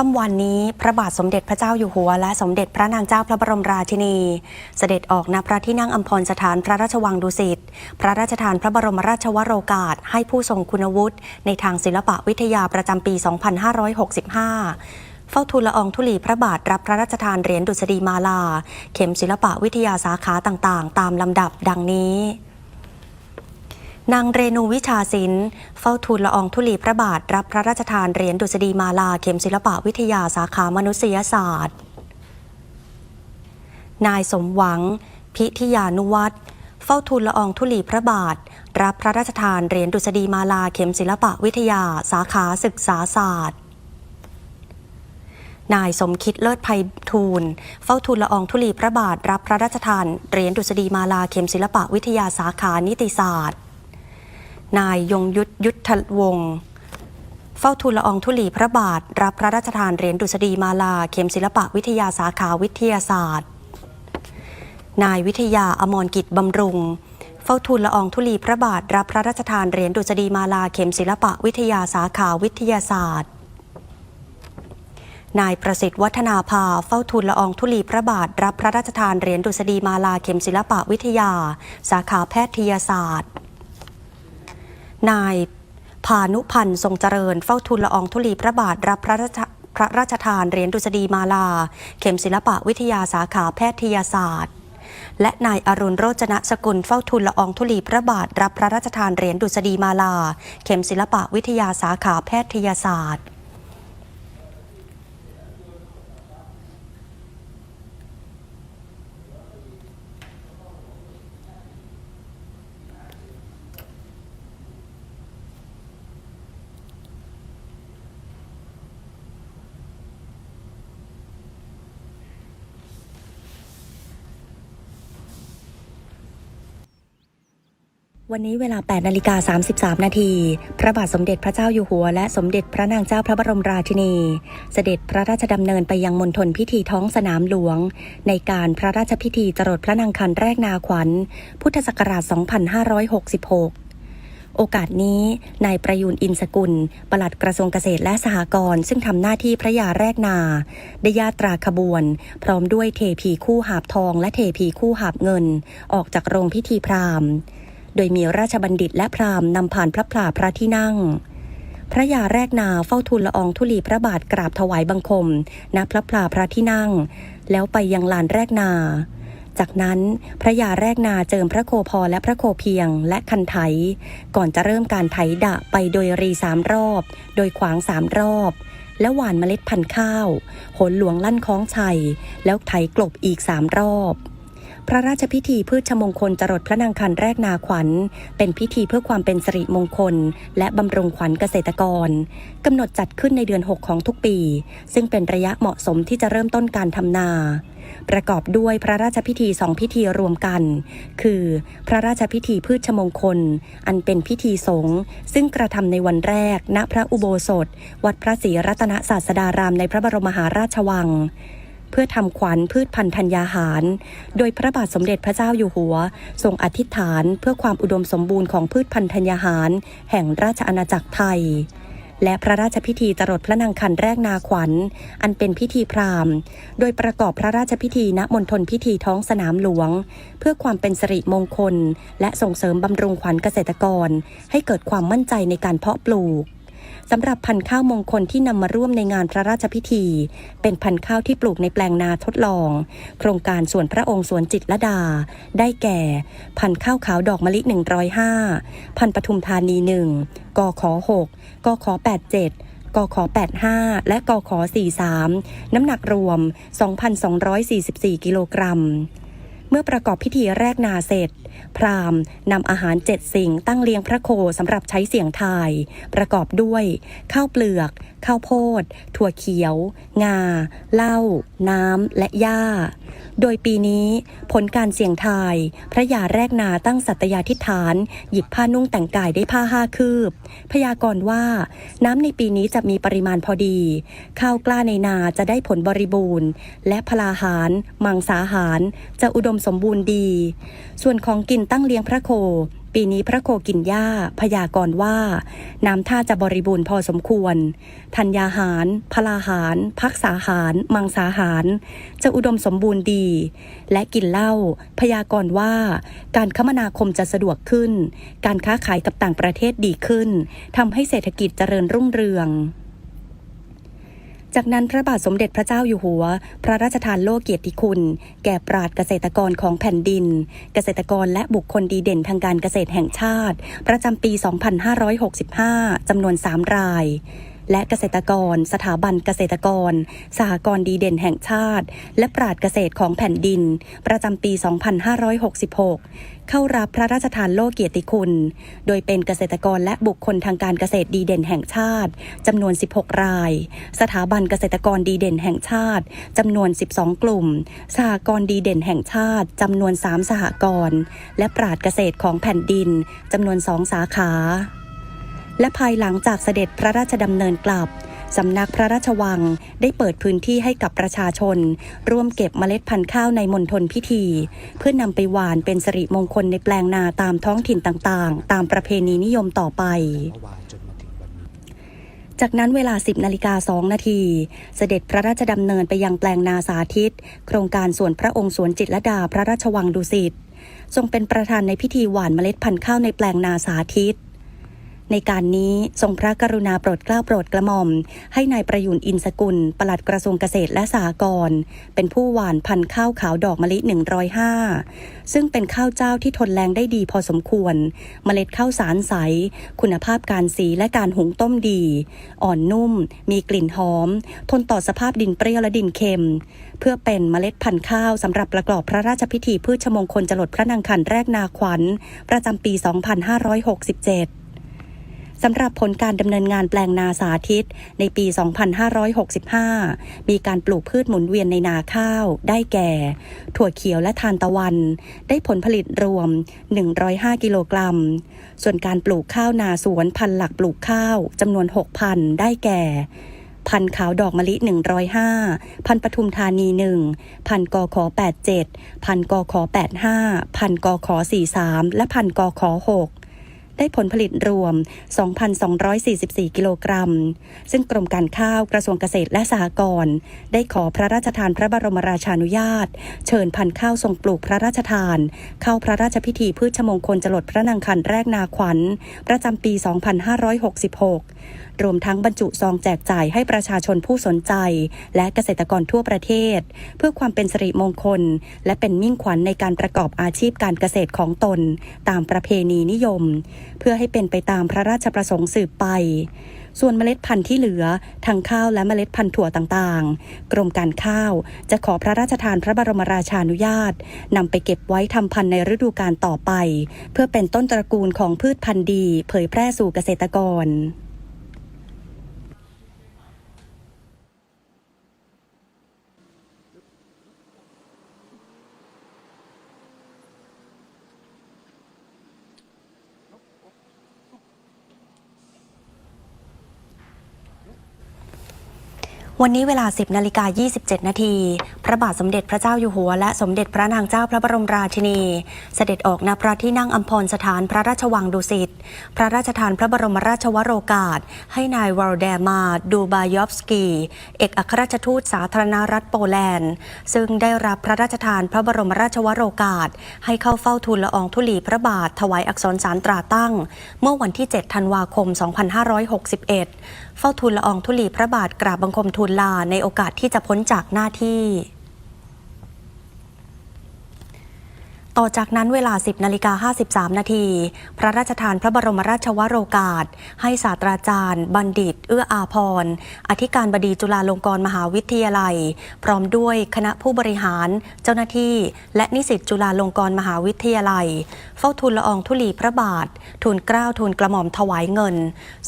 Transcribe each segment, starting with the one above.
ค่ำวันนี้พระบาทสมเด็จพระเจ้าอยู่หัว และสมเด็จพระนางเจ้าพระบรมราชินี เสด็จออกณพระที่นั่งอัมพรสถานพระราชวังดุสิตพระราชทานพระบรมราชวโรกาส ให้ผู้ทรงคุณวุฒิในทางศิลปวิทยาประจำปี 2565เฝ้าทูลละอองธุลีพระบาทรับพระราชทานเหรียญดุษฎีมาลา เข็มศิลปวิทยาสาขาต่างๆ ตามลำดับดังนี้ นางเรนูวิชาศิลป์เฝ้าทูลละอองธุลีพระบาท รับพระราชทานเหรียญดุษฎีมาลาเข็มศิลปวิทยาสาขามนุษยศาสตร์ นายสมหวัง พิธิยานุวัตรเฝ้าทูลละอองธุลีพระบาท รับพระราชทานเหรียญดุษฎีมาลาเข็มศิลปวิทยาสาขาศึกษาศาสตร์นายสมคิดเลิศภัยทูล เฝ้าทูลละอองธุลีพระบาท รับพระราชทานเหรียญดุษฎีมาลาเข็มศิลปวิทยาสาขานิติศาสตร์ นายยงยุทธยุทธวงศ์เฝ้าทูลละอองธุลีพระบาท รับพระราชทานเหรียญดุษฎีมาลา เข็มศิลปวิทยาสาขาวิทยาศาสตร์ นายวิทยาอมรกิจบำรุง เฝ้าทูลละอองธุลีพระบาท รับพระราชทานเหรียญดุษฎีมาลา เข็มศิลปวิทยาสาขาวิทยาศาสตร์ นายประสิทธิ์วัฒนาภา เฝ้าทูลละอองธุลีพระบาท รับพระราชทานเหรียญดุษฎีมาลา เข็มศิลปวิทยา สาขาแพทยศาสตร์ นายพานุพันธ์ทรงเจริญ เฝ้าทูลละอองธุลีพระบาทรับพระราชพระราชทานเหรียญดุษฎีมาลา เข็มศิลปะวิทยาสาขาแพทยศาสตร์ และนายอรุณโรจนสกุลเฝ้าทูลละอองธุลีพระบาทรับพระราชทานเหรียญดุษฎีมาลา เข็มศิลปะวิทยาสาขาแพทยศาสตร์ วันนี้เวลา 8 นาฬิกา 33 นาที พระบาทสมเด็จพระเจ้าอยู่หัว และสมเด็จพระนางเจ้าพระบรมราชินี เสด็จพระราชดำเนินไปยังมณฑลพิธีท้องสนามหลวง ในการพระราชพิธีจรดพระนางคันแรกนาขวัญ พุทธศักราช 2566โอกาสนี้ นายประยูนอินสกุล ปลัดกระทรวงเกษตรและสหกรณ์ซึ่งทำหน้าที่พระยาแรกนา ได้ญาตราขบวน พร้อมด้วยเทพีคู่หาบทองและเทพีคู่หาบเงิน ออกจากโรงพิธีพราหมณ์ โดยมีราชบัณฑิตและพราหมณ์นำผ่านพระพลาพระที่นั่ง พระยาแรกนาเฝ้าทูลละอองธุลีพระบาทกราบถวายบังคม ณพระพลาพระที่นั่ง แล้วไปยังลานแรกนาจากนั้นพระยาแรกนาเจิมพระโคพอและพระโคเพียงและคันไถ ก่อนจะเริ่มการไถดะไปโดยรีสามรอบ โดยขวางสามรอบ แล้วหว่านเมล็ดพันธุ์ข้าว หนหลวงลั่นคล้องชัย แล้วไถกลบอีกสามรอบ พระราชพิธีพืชมงคลจรดพระนางคันแรกนาขวัญ เป็นพิธีเพื่อความเป็นสิริมงคล และบำรุงขวัญเกษตรกรกำหนดจัดขึ้นในเดือน 6 ของทุกปี ซึ่งเป็นระยะเหมาะสมที่จะเริ่มต้นการทำนา ประกอบด้วยพระราชพิธีสองพิธีรวมกัน คือ พระราชพิธีพืชมงคล อันเป็นพิธีสงฆ์ซึ่งกระทำในวันแรก ณพระอุโบสถ วัดพระศรีรัตนศาสดารามในพระบรมมหาราชวัง เพื่อทำขวัญพืชพันธุ์ธัญญาหาร โดยพระบาทสมเด็จพระเจ้าอยู่หัว ทรงอธิษฐานเพื่อความอุดมสมบูรณ์ของพืชพันธุ์ธัญญาหาร แห่งราชอาณาจักรไทย และพระราชพิธีจรดพระนางคันแรกนาขวัญ อันเป็นพิธีพราหมณ์ โดยประกอบพระราชพิธีณมณฑลพิธีท้องสนามหลวง เพื่อความเป็นสิริมงคล และส่งเสริมบำรุงขวัญเกษตรกร ให้เกิดความมั่นใจในการเพาะปลูก สำหรับพันธุ์ข้าวมงคลที่นำมาร่วมในงานพระราชพิธี เป็นพันธุ์ข้าวที่ปลูกในแปลงนาทดลอง โครงการส่วนพระองค์สวนจิตรลดา ได้แก่ พันธุ์ข้าวขาวดอกมะลิ 105 พันธุ์ปทุมธานี 1กข6กข87กข85 และกข43 น้ำหนักรวม 2,244 กิโลกรัม มื่อประกอบพิธีแรกนาเสร็จ พราหมณ์นำอาหารเจ็ดสิ่งตั้งเลี้ยงพระโคสำหรับใช้เสียงทาย ประกอบด้วย ข้าวเปลือก ข้าวโพด ถั่วเขียว งา เหล้าน้ำ และหญ้า โดยปีนี้ผลการเสี่ยงทาย พระยาแรกนาตั้งสัตยาธิฐาน หยิบผ้านุ่งแต่งกายได้ผ้าห้าคืบ พยากรณ์ว่า น้ำในปีนี้จะมีปริมาณพอดี ข้าวกล้าในนาจะได้ผลบริบูรณ์ และพลาหาร มังสาหาร จะอุดมสมบูรณ์ดี ส่วนของกินตั้งเลี้ยงพระโค ปีนี้พระโคกินหญ้าพยากรณ์ว่า น้ำท่าจะบริบูรณ์พอสมควร ธัญญาหาร พลาหาร พักษาหาร มังสาหาร จะอุดมสมบูรณ์ดี และกินเหล้าพยากรณ์ว่า การคมนาคมจะสะดวกขึ้น การค้าขายกับต่างประเทศดีขึ้นทำให้เศรษฐกิจเจริญรุ่งเรือง จากนั้นพระบาทสมเด็จพระเจ้าอยู่หัว พระราชทานโล่เกียรติคุณ แก่ปราดเกษตรกรของแผ่นดิน เกษตรกรและบุคคลดีเด่นทางการเกษตรแห่งชาติ ประจำปี 2565 จำนวน 3 ราย และเกษตรกร สถาบันเกษตรกร สหกรณ์ดีเด่นแห่งชาติ และปราดเกษตรของแผ่นดิน ประจำปี 2566 เข้ารับพระราชทานโล่เกียรติคุณ โดยเป็นเกษตรกรและบุคคลทางการเกษตรดีเด่นแห่งชาติจำนวน 16 ราย สถาบันเกษตรกรดีเด่นแห่งชาติจำนวน 12 กลุ่ม สหกรณ์ดีเด่นแห่งชาติจำนวน 3 สหกรณ์และปราดเกษตรของแผ่นดินจำนวน 2 สาขา และภายหลังจากเสด็จพระราชดำเนินกลับสำนักพระราชวังได้เปิดพื้นที่ให้กับประชาชน ร่วมเก็บเมล็ดพันธุ์ข้าวในมณฑลพิธี เพื่อนำไปหวานเป็นสิริมงคลในแปลงนาตามท้องถิ่นต่างๆ ตามประเพณีนิยมต่อไปจากนั้นเวลา 10นาฬิกา2นาที เสด็จพระราชดำเนินไปยังแปลงนาสาธิต โครงการสวนพระองค์สวนจิตรดาพระราชวังดุสิต ทรงเป็นประธานในพิธีหว่านเมล็ดพันธุ์ข้าวในแปลงนาสาธิต ในการนี้ทรงพระกรุณาโปรดเกล้าโปรดกระหม่อม ให้นายประยุนอินสกุล ปลัดกระทรวงเกษตรและสหกรณ์เป็นผู้หว่านพันธุ์ข้าวขาวดอกมะลิ 105 ซึ่งเป็นข้าวเจ้าที่ทนแรงได้ดีพอสมควร เมล็ดข้าวสารใส คุณภาพการสีและการหุงต้มดี อ่อนนุ่ม มีกลิ่นหอม ทนต่อสภาพดินเปรี้ยวและดินเค็ม เพื่อเป็นเมล็ดพันธุ์ข้าวสำหรับประกอบพระราชพิธีพืชมงคลจรดพระนางคันแรกนาขวัญ ประจำปี 2567 สำหรับผลการดำเนินงานแปลงนาสาธิต ในปี 2565 มีการปลูกพืชหมุนเวียนในนาข้าว ได้แก่ ถั่วเขียวและทานตะวัน ได้ผลผลิตรวม 105 กิโลกรัม ส่วนการปลูกข้าวนาสวนพันหลักปลูกข้าวจำนวน6พันได้แก่พันขาวดอกมะลิ 105 พันปทุมธานี 1 พันกอขอ87 พันกอขอ85 พันกอขอ43 และพันกอขอ6 ได้ผลผลิตรวม 2,244 กิโลกรัม ซึ่งกรมการข้าวกระทรวงเกษตรและสหกรณ์ได้ขอพระราชทานพระบรมราชานุญาต เชิญพันธุ์ข้าวทรงปลูกพระราชทาน เข้าพระราชพิธีพืชมงคลจรดพระนางคันแรกนาขวัญ ประจำปี 2566 รวมทั้งบรรจุซองแจกจ่ายให้ประชาชนผู้สนใจ และเกษตรกรทั่วประเทศ เพื่อความเป็นสิริมงคล และเป็นมิ่งขวัญในการประกอบอาชีพการเกษตรของตน ตามประเพณีนิยม เพื่อให้เป็นไปตามพระราชประสงค์สืบไป ส่วนเมล็ดพันธุ์ที่เหลือทั้งข้าวและเมล็ดพันธุ์ถั่วต่างๆ กรมการข้าวจะขอพระราชทานพระบรมราชานุญาตนำไปเก็บไว้ทำพันธุ์ในฤดูกาลต่อไป เพื่อเป็นต้นตระกูลของพืชพันธุ์ดี เผยแพร่สู่เกษตรกร วันนี้เวลา 10นาฬิกา27 นาที พระบาทสมเด็จพระเจ้าอยู่หัว และสมเด็จพระนางเจ้าพระบรมราชินี เสด็จออกณพระที่นั่งอัมพรสถานพระราชวังดุสิต พระราชทานพระบรมราชวโรกาส ให้นายวอลเดมา ดูบายอฟสกี เอกอัครราชทูตสาธารณรัฐโปแลนด์ ซึ่งได้รับพระราชทานพระบรมราชวโรกาส ให้เข้าเฝ้าทูลละอองธุลีพระบาทถวายอักษรสารตราตั้ง เมื่อวันที่ 7 ธันวาคม 2561 เฝ้าทูลละอองธุลีพระบาทกราบบังคมทูลลาในโอกาสที่จะพ้นจากหน้าที่ ต่อจากนั้นเวลา 10นาฬิกา53 นาที พระราชทานพระบรมราชวโรกาส ให้ศาสตราจารย์ บัณฑิต เอื้ออาพร อธิการบดีจุฬาลงกรณ์มหาวิทยาลัย พร้อมด้วยคณะผู้บริหาร เจ้าหน้าที่ และนิสิตจุฬาลงกรณ์มหาวิทยาลัย เฝ้าทูลละอองธุลีพระบาท ทูลเกล้าทูลกระหม่อมถวายเงิน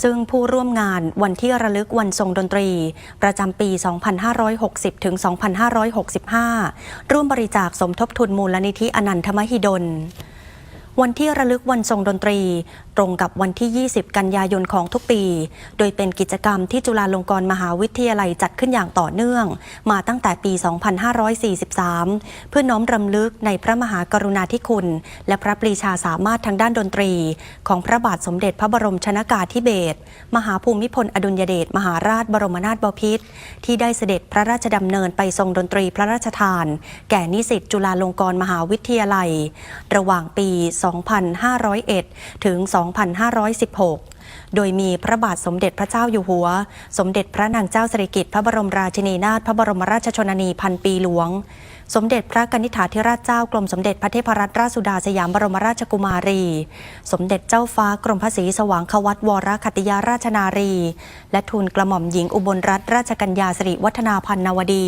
ซึ่งผู้ร่วมงานวันที่ระลึกวันทรงดนตรี ประจำปี 2560ถึง2565 ร่วมบริจาคสมทบทุนมูลนิธิอนันทมหิดล วันที่ระลึกวันทรงดนตรี ตรงกับวันที่ 20 กันยายนของทุกปี โดยเป็นกิจกรรมที่จุฬาลงกรณ์มหาวิทยาลัยจัดขึ้นอย่างต่อเนื่อง มาตั้งแต่ปี 2543 เพื่อน้อมรำลึกในพระมหากรุณาธิคุณ และพระปรีชาสามารถทางด้านดนตรี ของพระบาทสมเด็จพระบรมชนากาธิเบศรมหาภูมิพลอดุลยเดชมหาราชบรมนาถบพิตรที่ได้เสด็จพระราชดำเนินไปทรงดนตรีพระราชทาน แก่นิสิตจุฬาลงกรณ์มหาวิทยาลัย ระหว่างปี 2501 ถึง 2 2516 โดยมีพระบาทสมเด็จพระเจ้าอยู่หัว สมเด็จพระนางเจ้าสิริกิติ์พระบรมราชินีนาถพระบรมราชชนนีพันปีหลวง สมเด็จพระกนิษฐาธิราชเจ้ากรมสมเด็จพระเทพรัตนราชสุดาสยามบรมราชกุมารี สมเด็จเจ้าฟ้ากรมพระศรีสว่างควัตวรคัตยาราชนารี และทูลกระหม่อมหญิงอุบลรัตนราชกัญญาสิริวัฒนาพันนวดี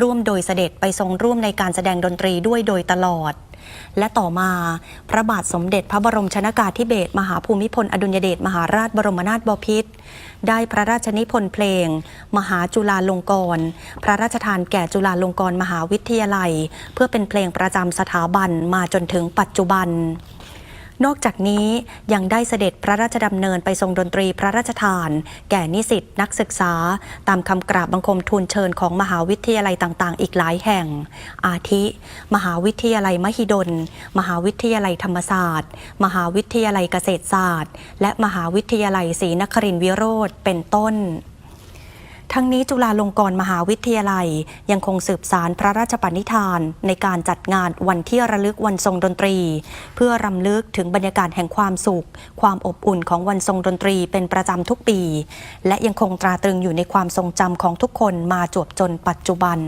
ร่วมโดยเสด็จไปทรงร่วมในการแสดงดนตรีด้วยโดยตลอด และต่อมาพระบาทสมเด็จพระบรมชนากาธิเบศรมหาภูมิพล อดุลยเดชมหาราชบรมนาถบพิตรได้พระราชนิพนธ์เพลง มหาจุฬาลงกรณ์พระราชทานแก่จุฬาลงกรณ์มหาวิทยาลัย เพื่อเป็นเพลงประจำสถาบันมาจนถึงปัจจุบัน นอกจากนี้ยังได้เสด็จพระราชดำเนินไปทรงดนตรีพระราชทาน แก่นิสิตนักศึกษา ตามคำกราบบังคมทูลเชิญของมหาวิทยาลัยต่างๆ อีกหลายแห่ง อาทิ มหาวิทยาลัยมหิดล มหาวิทยาลัยธรรมศาสตร์ มหาวิทยาลัยเกษตรศาสตร์ และมหาวิทยาลัยศรีนครินทรวิโรธเป็นต้น ทั้งนี้จุฬาลงกรณ์มหาวิทยาลัย ยังคงสืบสารพระราชปณิธาน ในการจัดงานวันที่ระลึกวันทรงดนตรี เพื่อรำลึกถึงบรรยากาศแห่งความสุข ความอบอุ่นของวันทรงดนตรีเป็นประจำทุกปี และยังคงตราตรึงอยู่ในความทรงจำของทุกคนมาจวบจนปัจจุบัน